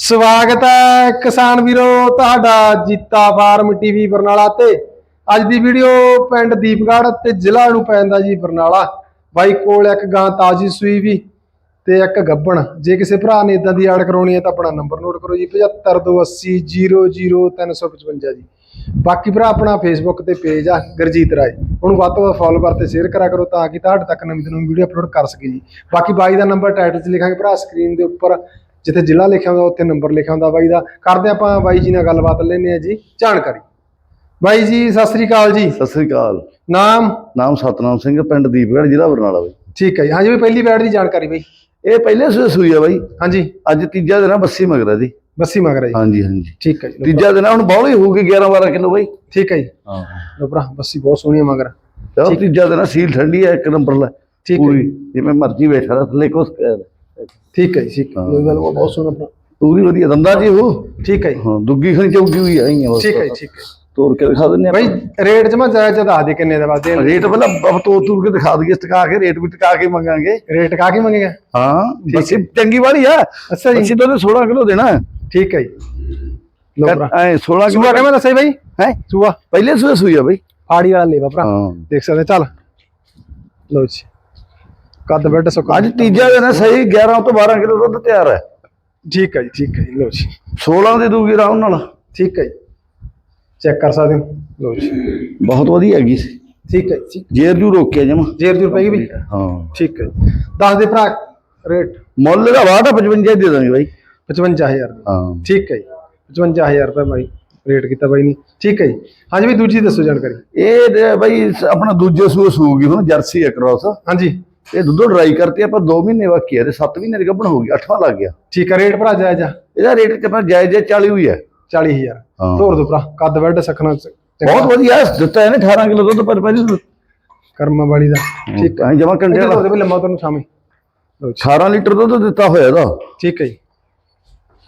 ਸਵਾਗਤ ਹੈ ਕਿਸਾਨ ਵੀਰੋ, ਤੁਹਾਡਾ ਜੀਤਾ ਫਾਰਮ ਟੀਵੀ ਬਰਨਾਲਾ ਤੇ। ਅੱਜ ਦੀ ਵੀਡੀਓ ਪਿੰਡ ਦੀਪਗੜ੍ਹ ਤੇ ਜ਼ਿਲ੍ਹਾ ਨੂੰ ਪੈਂਦਾ ਜੀ ਬਰਨਾਲਾ। ਬਾਈ ਕੋਲ ਇੱਕ ਗਾਂ ਤਾਜੀ ਸੂਈ ਵੀ ਤੇ ਇੱਕ ਗੱਬਣ। ਜੇ ਕਿਸੇ ਭਰਾ ਨੇ ਇਦਾਂ ਦੀ ਆੜ ਕਰਾਉਣੀ ਹੈ ਤਾਂ ਆਪਣਾ ਨੰਬਰ ਨੋਟ ਕਰੋ ਜੀ 7528000355 ਜੀ। ਬਾਕੀ ਭਰਾ ਆਪਣਾ ਫੇਸਬੁੱਕ ਤੇ ਪੇਜ ਆ, ਗਰਜੀਤ ਰਾਏ। ਉਹਨੂੰ ਵੱਧ ਤੋਂ ਵੱਧ ਫੋਲੋਵਰ ਤੇ ਸ਼ੇਅਰ ਕਰਾ ਕਰੋ ਤਾਂ ਕਿ ਤੁਹਾਡੇ ਤੱਕ ਨਵੀਂ ਤੋਂ ਨਵੀਂ ਵੀਡੀਓ ਅਪਲੋਡ ਕਰ ਸਕੇ ਜੀ। ਬਾਕੀ ਬਾਈ ਦਾ ਨੰਬਰ ਟਾਈਟਲ 'ਚ ਲਿਖਾਂਗੇ ਭਰਾ ਸਕਰੀਨ ਦੇ ਉੱਪਰ। ਜਿੱਥੇ ਜ਼ਿਲ੍ਹਾ ਲਿਖਿਆ ਹੁੰਦਾ ਉੱਥੇ ਨੰਬਰ ਲਿਖਿਆ ਹੁੰਦਾ ਬਾਈ ਦਾ। ਕਰਦੇ ਆਪਾਂ ਬਾਈ ਜੀ ਨਾਲ ਗੱਲਬਾਤ ਲੈਣੇ ਆ ਜੀ ਜਾਣਕਾਰੀ। ਬਾਈ ਜੀ ਸਤਿ ਸ੍ਰੀ ਅਕਾਲ ਜੀ। ਸਤਿ ਸ੍ਰੀ ਅਕਾਲ। ਨਾਮ? ਨਾਮ ਸਤਨਾਮ ਸਿੰਘ ਪਿੰਡ ਦੀਪਗੜ੍ਹ ਜ਼ਿਲ੍ਹਾ ਬਰਨਾਲਾ ਬਾਈ। ਠੀਕ ਹੈ ਜੀ। ਹਾਂਜੀ ਵੀ ਪਹਿਲੀ ਬੈਟ ਦੀ ਜਾਣਕਾਰੀ ਬਾਈ। ਇਹ ਪਹਿਲੇ ਸੂਏ ਸੂਈ ਆ ਬਾਈ। ਹਾਂਜੀ। ਅੱਜ ਤੀਜਾ ਦਿਨ ਆ ਬੱਸੀ ਮਗਰਾ ਦੀ ਬੱਸੀ ਮਗਰ ਜੀ। ਹਾਂਜੀ ਹਾਂਜੀ। ਠੀਕ ਹੈ ਜੀ ਤੀਜਾ ਦਿਨ ਆ, ਹੁਣ ਬੌਲੀ ਹੋਊਗੀ 11 12 ਕਿਲੋ ਬਾਈ। ਠੀਕ ਹੈ ਜੀ। ਹਾਂ। ਲੋ ਭਰਾ ਬੱਸੀ ਬਹੁਤ ਸੋਹਣੀ ਹੈ ਮਗਰ। ਚਲੋ ਤੀਜਾ ਦਿਨ ਆ, ਸੀਲ ਠੰਡੀ ਆ ਇੱਕ ਨੰਬਰ ਲੈ। ਠੀਕ ਹੈ ਜਿਵੇਂ ਮਰਜ਼ੀ ਬੈਠਾ ਥੱਲੇ ਕੁਛ ਠੀਕ ਹੈ ਜੀ ਠੀਕ ਹੈ। ਕੋਈ ਗੱਲ ਉਹ ਬਹੁਤ ਸੋਹਣਾ ਭਰਾ ਪੂਰੀ ਵਧੀਆ ਦੰਦਾ ਜੀ ਉਹ? ਠੀਕ ਹੈ ਜੀ। ਹਾਂ ਦੁੱਗੀ ਖਣੀ ਚੌਕੀ ਹੋਈ ਆਈ ਆ ਬਸ। ਠੀਕ ਹੈ ਜੀ, ਠੀਕ ਹੈ। ਤੋੜ ਕੇ ਦਿਖਾ ਦਿੰਨੇ ਬਾਈ ਰੇਟ ਜਮਾ ਜਾਇਜ਼ ਦੱਸ ਦੇ ਕਿੰਨੇ ਦਾ ਵਾਦੇ ਰੇਟ ਪਹਿਲਾਂ ਆਪਾਂ ਤੋੜ ਤੋੜ ਕੇ ਦਿਖਾ ਦਈਏ ਟਕਾ ਕੇ ਰੇਟ ਵੀ ਟਕਾ ਕੇ ਮੰਗਾਂਗੇ। ਰੇਟ ਕਾ ਕੇ ਮੰਗੇਗਾ। ਹਾਂ ਬੱਸੀ ਚੰਗੀ ਵਾਲੀ ਆ। ਅੱਛਾ ਜੀ। ਬੱਸੀ ਤਾਂ ਉਹਨੇ 16 ਕਿਲੋ ਦੇਣਾ। ਠੀਕ ਹੈ ਜੀ। ਲੋ ਭਰਾ। ਐ 16 ਸੂਆ ਕਿਲੋ ਕਿਵੇਂ ਦੱਸੇ ਬਾਈ? ਹੈ? ਸੂਆ। ਪਹਿਲੇ ਸੂਏ ਸੂਈ ਆ ਬਾਈ। ਆੜੀ ਵਾਲਾ ਲੇਵਾ ਭਰਾ। ਹਾਂ। ਦੇਖ ਸਕਦੇ ਚੱਲ। ਲੋ ਜੀ। ਕੱਦ ਬੈੱਡ ਸੁੱਕਾ ਅੱਜ ਤੀਜਾ ਦਿਨ ਹੈ ਸਹੀ 11 ਤੋਂ 12 ਕਿਲੋ ਦੁੱਧ ਤਿਆਰ ਹੈ। ਠੀਕ ਹੈ ਜੀ ਠੀਕ ਹੈ ਜੀ ਲੋ ਜੀ। 16 ਦੇ ਦੂਗੀ ਆਰਾਮ ਨਾਲ। ਠੀਕ ਹੈ ਜੀ। ਚੈੱਕ ਕਰ ਸਕਦੇ ਹੋ? ਲੋ ਜੀ। ਬਹੁਤ ਵਧੀਆ ਹੈਗੀ ਸੀ। ਠੀਕ ਹੈ ਜੀ। ਜੇਰ ਜੂ ਰੋਕਿਆ ਜਮਾ। ਜੇਰ ਜੂਰ ਪੈਗੀ ਵੀ? ਹਾਂ। ਠੀਕ ਹੈ ਜੀ। ਦੱਸ ਦੇ ਭਰਾ ਰੇਟ। ਮੁੱਲ ਦਾ ਵਾਟ 55 ਦੇ ਦਾਂਗੇ ਬਾਈ। 55000 ਹਾਂ। ਠੀਕ ਹੈ ਜੀ। 55000 ਰੁਪਏ ਬਾਈ ਰੇਟ ਕੀਤਾ ਬਾਈ ਨਹੀਂ ਠੀਕ ਹੈ ਜੀ। ਹਾਂਜੀ ਵੀ ਦੂਜੀ ਦੱਸੋ ਜਾਣਕਾਰੀ। ਇਹ ਬਾਈ ਆਪਣਾ ਦੂਜੇ ਸੂਏ ਸੂਗੀ ਹੁਣ ਜਰਸੀ ਹੈ ਕ੍ਰਾਸ ਹਾਂਜੀ। ਇਹ ਦੁੱਧੋਂ ਡਰਾਈ ਕਰਤੀ ਆਪਾਂ 2 ਮਹੀਨੇ ਬਾਕੀ ਹੈ ਤੇ 7 ਮਹੀਨੇ ਦੀ ਗੱਭਣ ਹੋ ਗਈ 8ਵਾਂ ਲੱਗ ਗਿਆ। ਠੀਕ ਹੈ ਰੇਟ ਭਰਾ ਜਾਇਜ਼ ਆ? ਇਹਦਾ ਰੇਟ ਕਿੰਨਾ ਜਾਇਜ਼ ਹੈ 40 ਹੋਈ ਹੈ 40000 ਹਾਂ। ਤੋਰ ਦੋ ਭਰਾ ਕੱਦ ਬੈੱਡ ਸਖਣਾ ਬਹੁਤ ਵਧੀਆ ਦਿੱਤਾ ਇਹਨੇ 18 ਕਿਲੋ ਦੁੱਧ ਪਰ ਪਹਿਲੇ ਕਰਮਾ ਵਾਲੀ ਦਾ। ਠੀਕ ਹੈ ਜਮਾ ਕੰਡੇ ਹੈ ਵਾਲਾ। ਵੀ ਲੰਮਾ ਤੁਹਾਨੂੰ ਜੀ। 18 ਲੀਟਰ ਦੁੱਧ ਦਿੱਤਾ ਹੋਇਆ ਇਹਦਾ। ਠੀਕ ਹੈ ਜੀ।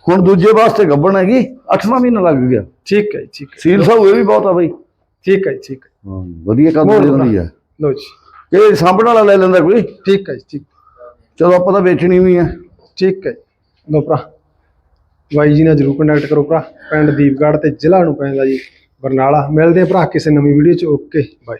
ਹੁਣ ਦੂਜੇ ਵਾਸਤੇ ਗੱਭਣ ਹੈਗੀ 8ਵਾਂ ਮਹੀਨਾ ਲੱਗ ਗਿਆ। ਠੀਕ ਹੈ ਠੀਕ ਹੈ ਸੀਲ ਸਾਊ ਇਹ ਵੀ ਬਹੁਤ ਆ ਬਾਈ। ਠੀਕ ਹੈ ਠੀਕ ਹੈ ਹਾਂ ਵਧੀਆ ਕੰਮ ਦਿੰਦਾ। ਦਿੰਦੀ ਆ। ਲਓ ਜੀ। ਇਹ ਸਾਂਭਣ ਵਾਲਾ ਲੈ ਲੈਂਦਾ ਕੋਈ? ਠੀਕ ਹੈ ਜੀ ਠੀਕ। ਚਲੋ ਆਪਾਂ ਤਾਂ ਵੇਚਣੀ ਵੀ ਆ। ਠੀਕ ਹੈ। ਲਓ ਭਰਾ ਬਾਈ ਜੀ ਨਾਲ ਜਰੂਰ ਕੰਟੈਕਟ ਕਰੋ ਭਰਾ। ਪਿੰਡ ਦੀਪਗੜ੍ਹ ਤੇ ਜ਼ਿਲ੍ਹਾ ਨੂੰ ਪੈਂਦਾ ਜੀ ਬਰਨਾਲਾ। ਮਿਲਦੇ ਆ ਭਰਾ ਕਿਸੇ ਨਵੀਂ ਵੀਡੀਓ ਚ। Okay bye